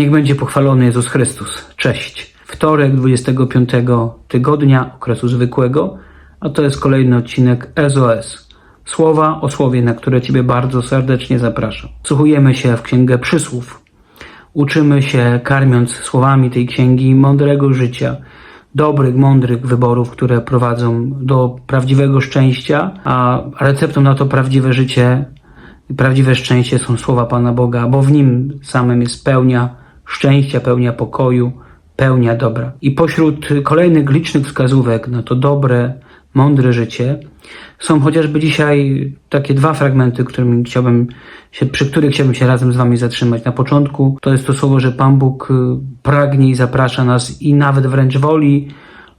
Niech będzie pochwalony Jezus Chrystus. Cześć. Wtorek 25 tygodnia okresu zwykłego, a to jest kolejny odcinek SOS. Słowa o słowie, na które Ciebie bardzo serdecznie zapraszam. Słuchujemy się w Księgę Przysłów. Uczymy się, karmiąc słowami tej księgi, mądrego życia, dobrych, mądrych wyborów, które prowadzą do prawdziwego szczęścia, a receptą na to prawdziwe życie prawdziwe szczęście są słowa Pana Boga, bo w nim samym jest pełnia szczęścia, pełnia pokoju, pełnia dobra. I pośród kolejnych licznych wskazówek na to dobre, mądre życie są chociażby dzisiaj takie dwa fragmenty, którymi chciałbym się, przy których chciałbym się razem z Wami zatrzymać. Na początku to jest to słowo, że Pan Bóg y, pragnie i zaprasza nas i nawet wręcz woli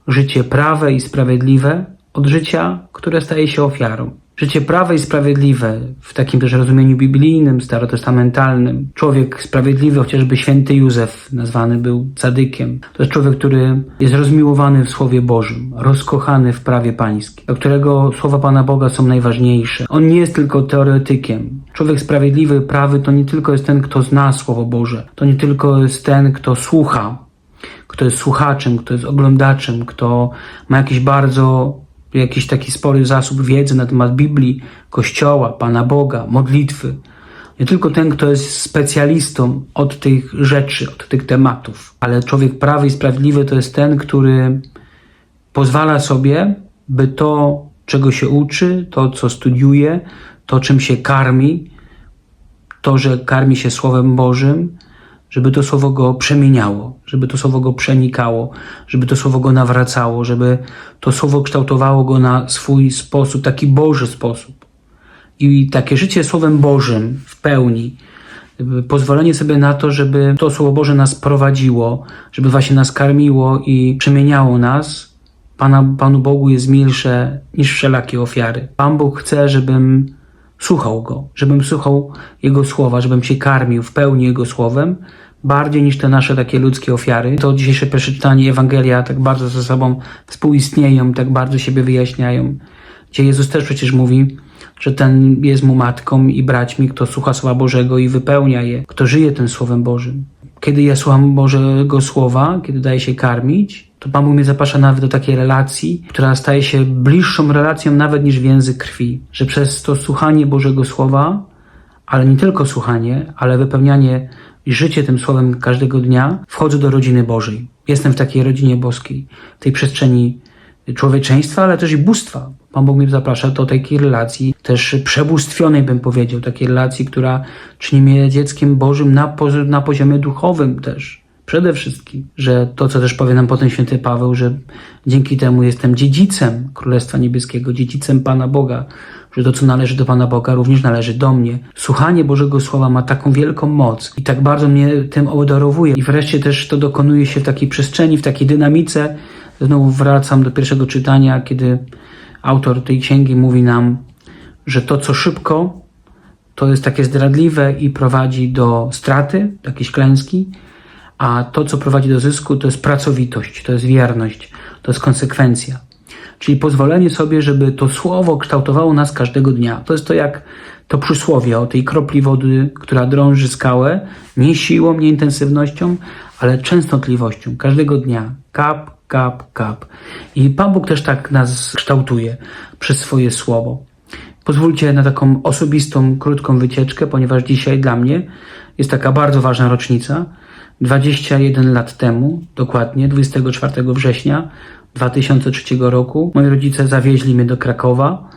życie prawe i sprawiedliwe od życia, które staje się ofiarą. Życie prawe i sprawiedliwe w takim też rozumieniu biblijnym, starotestamentalnym. Człowiek sprawiedliwy, chociażby święty Józef nazwany był cadykiem. To jest człowiek, który jest rozmiłowany w Słowie Bożym, rozkochany w prawie pańskim, do którego słowa Pana Boga są najważniejsze. On nie jest tylko teoretykiem. Człowiek sprawiedliwy, prawy to nie tylko jest ten, kto zna Słowo Boże. To nie tylko jest ten, kto słucha, kto jest słuchaczem, kto jest oglądaczem, kto ma jakiś bardzo jakiś taki spory zasób wiedzy na temat Biblii, Kościoła, Pana Boga, modlitwy. Nie tylko ten, kto jest specjalistą od tych rzeczy, od tych tematów, ale człowiek prawy i sprawiedliwy to jest ten, który pozwala sobie, by to, czego się uczy, to, co studiuje, to, czym się karmi, to, że karmi się Słowem Bożym, żeby to słowo go przemieniało, żeby to słowo go przenikało, żeby to słowo go nawracało, żeby to słowo kształtowało go na swój sposób, taki Boży sposób. I takie życie Słowem Bożym w pełni, pozwolenie sobie na to, żeby to Słowo Boże nas prowadziło, żeby właśnie nas karmiło i przemieniało nas, Pana, Panu Bogu jest milsze niż wszelakie ofiary. Pan Bóg chce, żebym słuchał Go, żebym słuchał Jego słowa, żebym się karmił w pełni Jego słowem, bardziej niż te nasze takie ludzkie ofiary. To dzisiejsze przeczytanie Ewangelia tak bardzo ze sobą współistnieją, tak bardzo siebie wyjaśniają, gdzie Jezus też przecież mówi, że ten jest mu matką i braćmi, kto słucha Słowa Bożego i wypełnia je, kto żyje tym Słowem Bożym. Kiedy ja słucham Bożego Słowa, kiedy daję się karmić, to Pan Bóg mnie zaprasza nawet do takiej relacji, która staje się bliższą relacją nawet niż więzy krwi. Że przez to słuchanie Bożego Słowa, ale nie tylko słuchanie, ale wypełnianie i życie tym Słowem każdego dnia, wchodzę do rodziny Bożej. Jestem w takiej rodzinie boskiej, tej przestrzeni człowieczeństwa, ale też i bóstwa. Pan Bóg mnie zaprasza do takiej relacji, też przebóstwionej bym powiedział, takiej relacji, która czyni mnie dzieckiem Bożym na, poz- na poziomie duchowym też. Przede wszystkim, że to, co też powie nam potem święty Paweł, że dzięki temu jestem dziedzicem Królestwa Niebieskiego, dziedzicem Pana Boga, że to, co należy do Pana Boga, również należy do mnie. Słuchanie Bożego Słowa ma taką wielką moc i tak bardzo mnie tym obdarowuje. I wreszcie też to dokonuje się w takiej przestrzeni, w takiej dynamice. Znowu wracam do pierwszego czytania, kiedy autor tej księgi mówi nam, że to, co szybko, to jest takie zdradliwe i prowadzi do straty, takiej klęski, a to, co prowadzi do zysku, to jest pracowitość, to jest wierność, to jest konsekwencja. Czyli pozwolenie sobie, żeby to słowo kształtowało nas każdego dnia. To jest to jak to przysłowie o tej kropli wody, która drąży skałę, nie siłą, nie intensywnością, ale częstotliwością każdego dnia. Kap, kap, kap. I Pan Bóg też tak nas kształtuje przez swoje słowo. Pozwólcie na taką osobistą, krótką wycieczkę, ponieważ dzisiaj dla mnie jest taka bardzo ważna rocznica. 21 lat temu, dokładnie 24 września 2003 roku, moi rodzice zawieźli mnie do Krakowa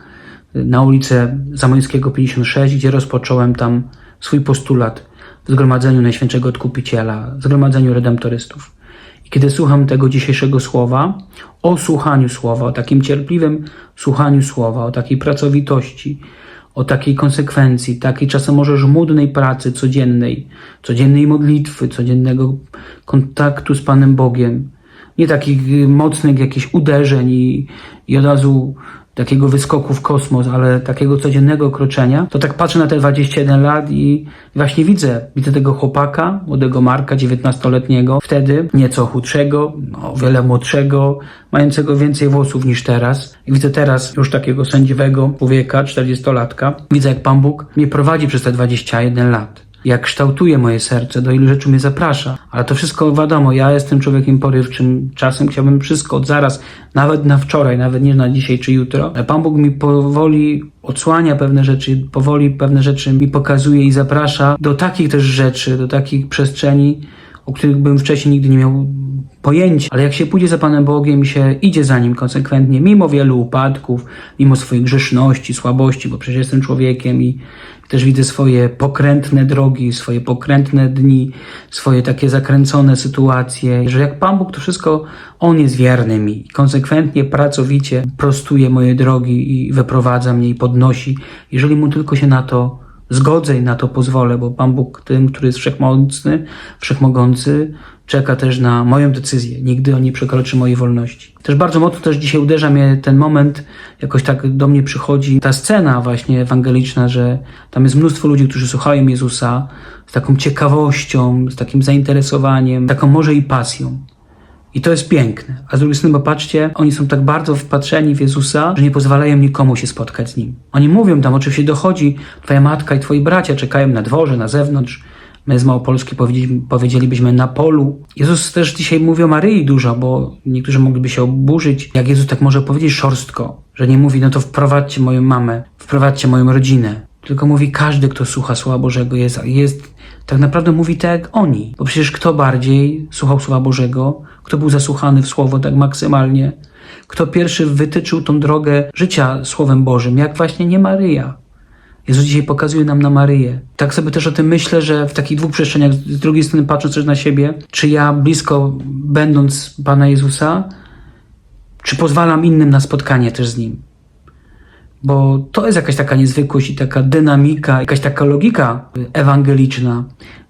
na ulicę Zamońskiego 56, gdzie rozpocząłem tam swój postulat w Zgromadzeniu Najświętszego Odkupiciela, w Zgromadzeniu Redemptorystów. I kiedy słucham tego dzisiejszego słowa, o słuchaniu słowa, o takim cierpliwym słuchaniu słowa, o takiej pracowitości, o takiej konsekwencji, takiej czasem może żmudnej pracy codziennej, codziennej modlitwy, codziennego kontaktu z Panem Bogiem, nie takich y, mocnych jakichś uderzeń i, i od razu takiego wyskoku w kosmos, ale takiego codziennego kroczenia, to tak patrzę na te 21 lat i właśnie widzę, widzę tego chłopaka, młodego Marka, 19-letniego, wtedy nieco chudszego, no, o wiele młodszego, mającego więcej włosów niż teraz. I widzę teraz już takiego sędziwego człowieka, 40-latka. Widzę, jak Pan Bóg mnie prowadzi przez te 21 lat. Jak kształtuje moje serce, do ilu rzeczy mnie zaprasza. Ale to wszystko wiadomo, ja jestem człowiekiem porywczym, czasem chciałbym wszystko od zaraz, nawet na wczoraj, nawet nie na dzisiaj czy jutro. Pan Bóg mi powoli odsłania pewne rzeczy, powoli pewne rzeczy mi pokazuje i zaprasza do takich też rzeczy, do takich przestrzeni, o których bym wcześniej nigdy nie miał pojęcia. Ale jak się pójdzie za Panem Bogiem i się idzie za Nim konsekwentnie, mimo wielu upadków, mimo swojej grzeszności, słabości, bo przecież jestem człowiekiem i też widzę swoje pokrętne drogi, swoje pokrętne dni, swoje takie zakręcone sytuacje, że jak Pan Bóg to wszystko, On jest wierny mi. Konsekwentnie, pracowicie prostuje moje drogi i wyprowadza mnie i podnosi, jeżeli Mu tylko się na to zgodzę i na to pozwolę, bo Pan Bóg tym, który jest wszechmocny, wszechmogący, czeka też na moją decyzję. Nigdy on nie przekroczy mojej wolności. Też bardzo mocno też dzisiaj uderza mnie ten moment, jakoś tak do mnie przychodzi ta scena właśnie ewangeliczna, że tam jest mnóstwo ludzi, którzy słuchają Jezusa z taką ciekawością, z takim zainteresowaniem, taką może i pasją. I to jest piękne. A z drugiej strony, bo patrzcie, oni są tak bardzo wpatrzeni w Jezusa, że nie pozwalają nikomu się spotkać z Nim. Oni mówią tam, oczywiście dochodzi, twoja matka i twoi bracia czekają na dworze, na zewnątrz. My z Małopolski powiedzieli, powiedzielibyśmy na polu. Jezus też dzisiaj mówi o Maryi dużo, bo niektórzy mogliby się oburzyć, jak Jezus tak może powiedzieć szorstko, że nie mówi, no to wprowadźcie moją mamę, wprowadźcie moją rodzinę. Tylko mówi każdy, kto słucha Słowa Bożego jest, jest tak naprawdę mówi tak jak oni. Bo przecież kto bardziej słuchał Słowa Bożego, kto był zasłuchany w Słowo tak maksymalnie, kto pierwszy wytyczył tą drogę życia Słowem Bożym, jak właśnie nie Maryja. Jezus dzisiaj pokazuje nam na Maryję. Tak sobie też o tym myślę, że w takich dwóch przestrzeniach, z drugiej strony patrząc też na siebie, czy ja blisko będąc Pana Jezusa, czy pozwalam innym na spotkanie też z Nim. Bo to jest jakaś taka niezwykłość i taka dynamika, jakaś taka logika ewangeliczna,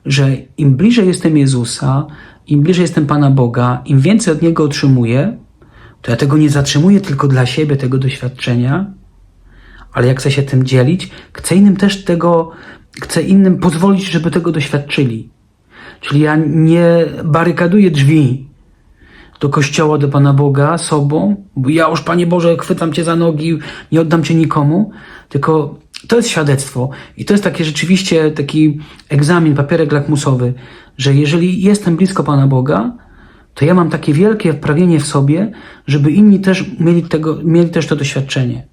że im bliżej jestem Jezusa, im bliżej jestem Pana Boga, im więcej od Niego otrzymuję, to ja tego nie zatrzymuję tylko dla siebie, tego doświadczenia, ale jak chcę się tym dzielić, chcę innym też tego, chcę innym pozwolić, żeby tego doświadczyli. Czyli ja nie barykaduję drzwi do kościoła, do Pana Boga sobą, ja już, Panie Boże, chwytam Cię za nogi, nie oddam Cię nikomu, tylko to jest świadectwo i to jest takie rzeczywiście taki egzamin, papierek lakmusowy, że jeżeli jestem blisko Pana Boga, to ja mam takie wielkie wprawienie w sobie, żeby inni też mieli, tego, mieli też to doświadczenie.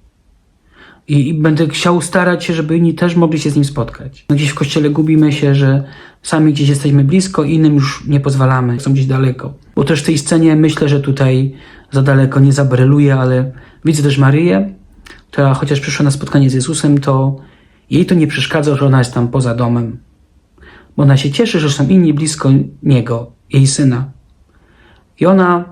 I, I będę chciał starać się, żeby inni też mogli się z nim spotkać. No gdzieś w kościele gubimy się, że sami gdzieś jesteśmy blisko, innym już nie pozwalamy, są gdzieś daleko. Bo też w tej scenie myślę, że tutaj za daleko nie zabreluję, ale widzę też Maryję, która chociaż przyszła na spotkanie z Jezusem, to jej to nie przeszkadza, że ona jest tam poza domem. Bo ona się cieszy, że są inni blisko Niego, jej syna. I ona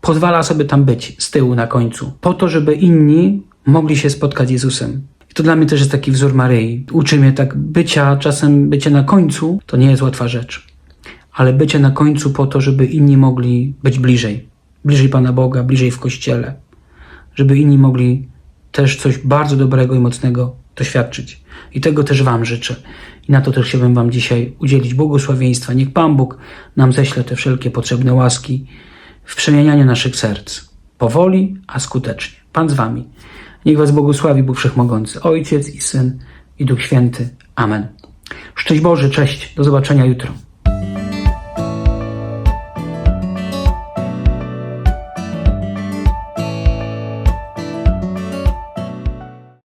pozwala sobie tam być z tyłu na końcu, po to, żeby inni mogli się spotkać z Jezusem. To dla mnie też jest taki wzór Maryi. Uczy mnie tak bycia, czasem bycie na końcu to nie jest łatwa rzecz, ale bycie na końcu po to, żeby inni mogli być bliżej. Bliżej Pana Boga, bliżej w kościele. Żeby inni mogli też coś bardzo dobrego i mocnego doświadczyć. I tego też Wam życzę. I na to też chciałbym Wam dzisiaj udzielić błogosławieństwa. Niech Pan Bóg nam ześle te wszelkie potrzebne łaski w przemienianiu naszych serc. Powoli, a skutecznie. Pan z Wami. Niech Was błogosławi Bóg Wszechmogący, Ojciec i Syn i Duch Święty. Amen. Szczęść Boże, cześć, do zobaczenia jutro.